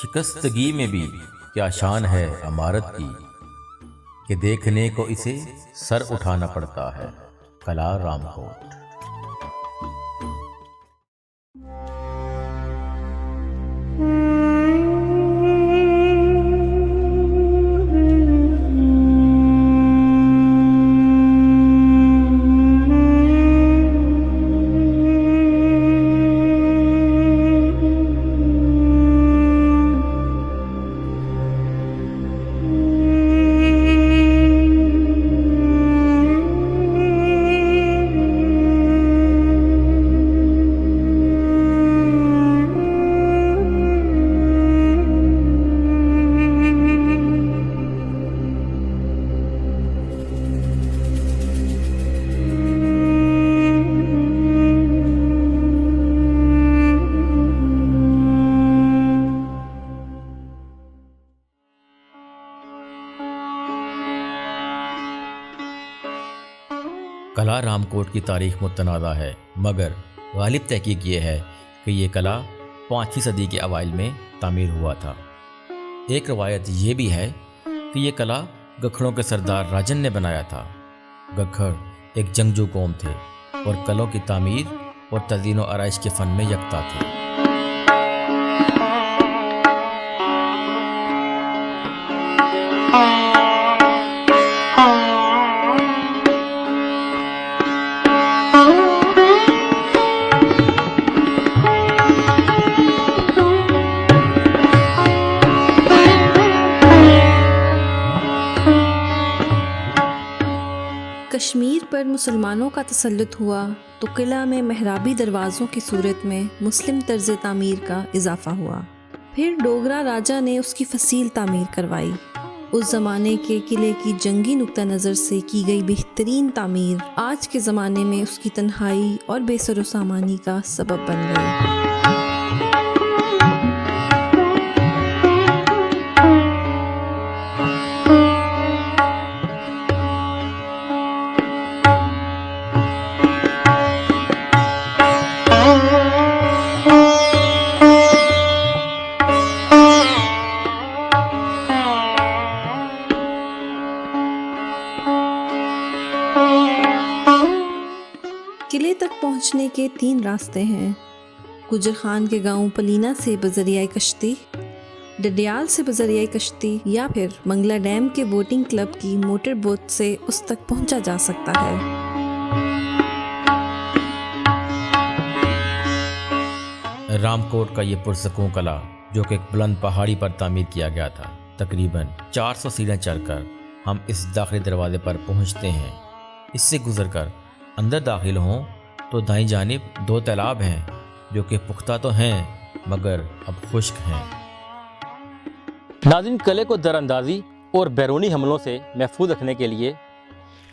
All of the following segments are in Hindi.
शिकस्तगी में भी क्या शान है अमारत की, कि देखने को इसे सर उठाना पड़ता है, कला रामकोट। कला रामकोट की तारीख मुतनाज़ा है, मगर गालिब तहकीक ये है कि ये कला पाँचवीं सदी के अवाइल में तामीर हुआ था। एक रवायत ये भी है कि ये कला गखड़ों के सरदार राजन ने बनाया था। गखड़ एक जंगजू कौम थे और कलों की तामीर और तजीन आरइश के फ़न में यकता थे। कश्मीर पर मुसलमानों का तसलत हुआ तो किला में महराबी दरवाज़ों की सूरत में मुस्लिम तर्ज तमीर का इजाफा हुआ। फिर डोगरा राजा ने उसकी फसील तामीर करवाई। उस ज़माने के किले की जंगी नुक़ नज़र से की गई बेहतरीन तामीर आज के ज़माने में उसकी तन्हाई और बेसर सामानी का सबब बन गई। किले तक पहुँचने के तीन रास्ते हैं। गुजर खान के गाँव पलीना से बजरिया कश्ती, डडियाल से बजरिया कश्ती, या फिर मंगला डैम के बोटिंग क्लब की मोटर बोट से उस तक पहुँचा जा सकता है। रामकोट का ये पुरसकून कला, जो कि एक बुलंद पहाड़ी पर तामीर किया गया था, तकरीबन 400 सीढ़ियाँ चढ़कर हम इस दाखिली दरवाजे पर पहुँचते हैं। इससे गुजरकर अंदर दाखिल हों तो दाई जानब दो तालाब हैं जो कि पुख्ता तो हैं मगर अब खुश्क हैं। नाजिन कले को दरअंदाजी और बैरूनी हमलों से महफूज रखने के लिए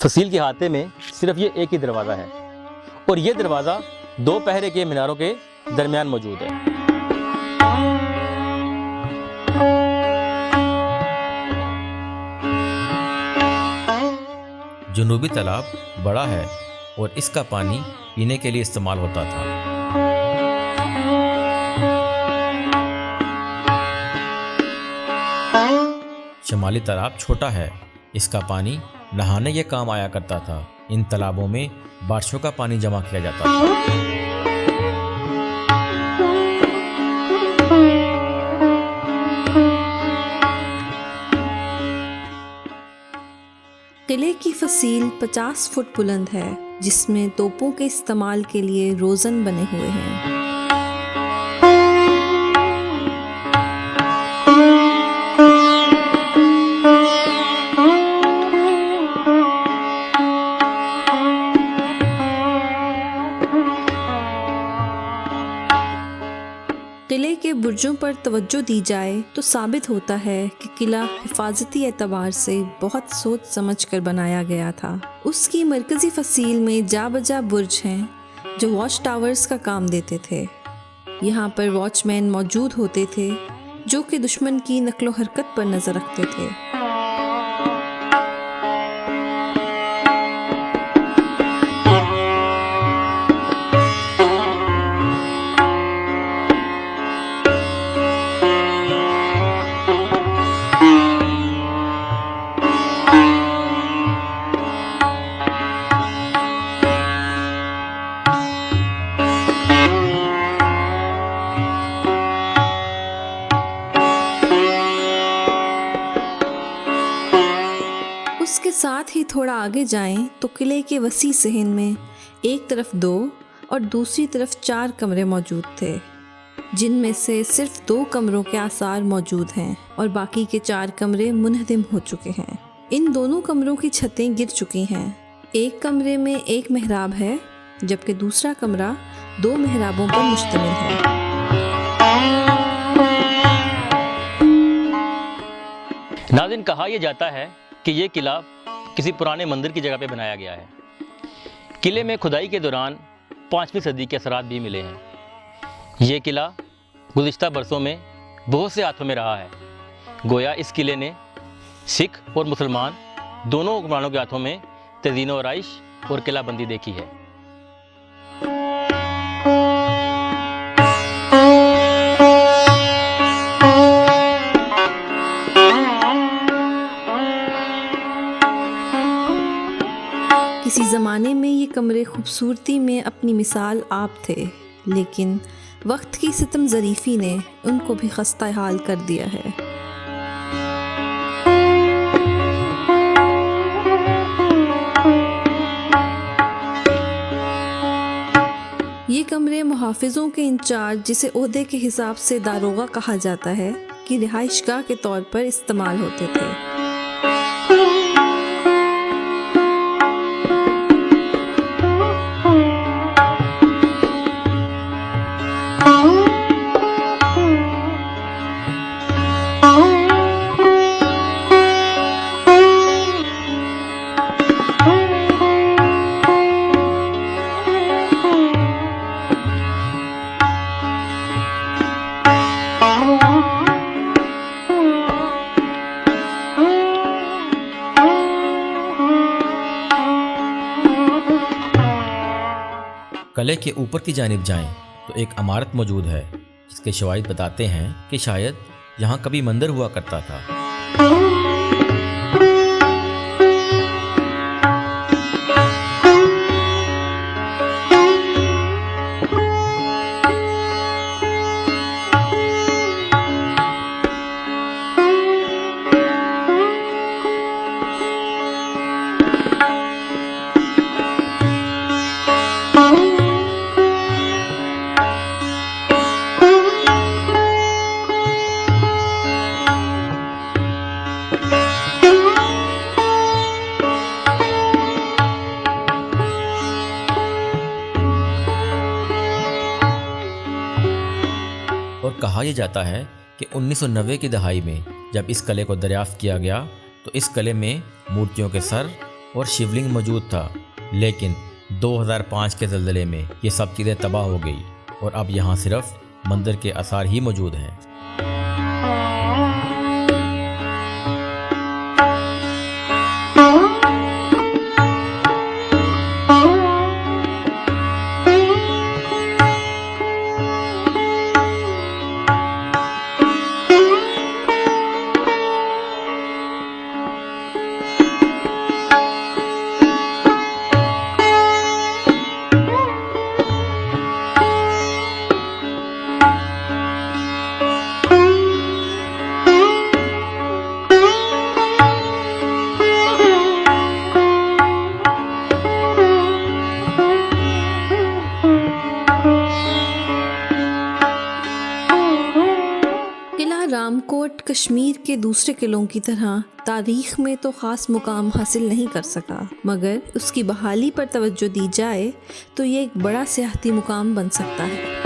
फसील के हाथे में सिर्फ़ ये एक ही दरवाज़ा है और ये दरवाज़ा दो पहरे के मीनारों के दरमियान मौजूद है। जुनूबी तालाब बड़ा है और इसका पानी पीने के लिए इस्तेमाल होता था। शमाली तालाब छोटा है। इसका पानी नहाने के काम आया करता था। इन तालाबों में बारिशों का पानी जमा किया जाता था। किले की फसील 50 फुट बुलंद है। जिसमें तोपों के इस्तेमाल के लिए रोज़न बने हुए हैं। पर तवज्जो दी जाए तो साबित होता है कि किला हिफाजती एतबार से बहुत सोच समझ कर बनाया गया था। उसकी मरकज़ी फसील में जा बजा बुर्ज हैं, जो वॉच टावर्स का काम देते थे। यहाँ पर वॉचमैन मौजूद होते थे, जो कि दुश्मन की नकलो हरकत पर नज़र रखते थे। साथ ही थोड़ा आगे जाएँ तो किले के वसी सहन में एक तरफ़ दो और दूसरी तरफ़ चार कमरे मौजूद थे, जिनमें से सिर्फ़ दो कमरों के आसार मौजूद हैं और बाकी के चार कमरे मुनहदिम हो चुके हैं। इन दोनों कमरों की छतें गिर चुकी हैं। एक कमरे में एक मेहराब है, जबकि दूसरा कमरा दो मेहराबों पर मुश्तमिल है। नाजिन, कहा यह जाता है कि यह किला किसी पुराने मंदिर की जगह पर बनाया गया है। किले में खुदाई के दौरान पाँचवीं सदी के असरात भी मिले हैं। ये किला गुज्त बरसों में बहुत से हाथों में रहा है। गोया इस किले ने सिख और मुसलमान दोनों हुक्मरानों के हाथों में तजीन और आइश और किलाबंदी देखी है। ज़माने में ये कमरे खूबसूरती में अपनी मिसाल आप थे, लेकिन वक्त की सितम ज़रीफ़ी ने उनको भी खस्ता हाल कर दिया है। ये कमरे मुहाफ़ों के इंचार्ज, जिसे अहदे के हिसाब से दारोगा कहा जाता है, कि रिहाइशगाह के तौर पर इस्तेमाल होते थे। कले के ऊपर की जानब जाएँ। तो एक इमारत मौजूद है, जिसके शवाहिद बताते हैं कि शायद यहाँ कभी मंदिर हुआ करता था। कहा यह जाता है कि 1990 की दहाई में जब इस कले को दरियाफ्त किया गया तो इस कले में मूर्तियों के सर और शिवलिंग मौजूद था। लेकिन 2005 के जल्दले में ये सब चीज़ें तबाह हो गई और अब यहाँ सिर्फ़ मंदिर के आसार ही मौजूद हैं। कश्मीर के दूसरे किलों की तरह तारीख में तो ख़ास मुकाम हासिल नहीं कर सका। मगर उसकी बहाली पर तवज्जो दी जाए तो ये एक बड़ा सियाती मुकाम बन सकता है।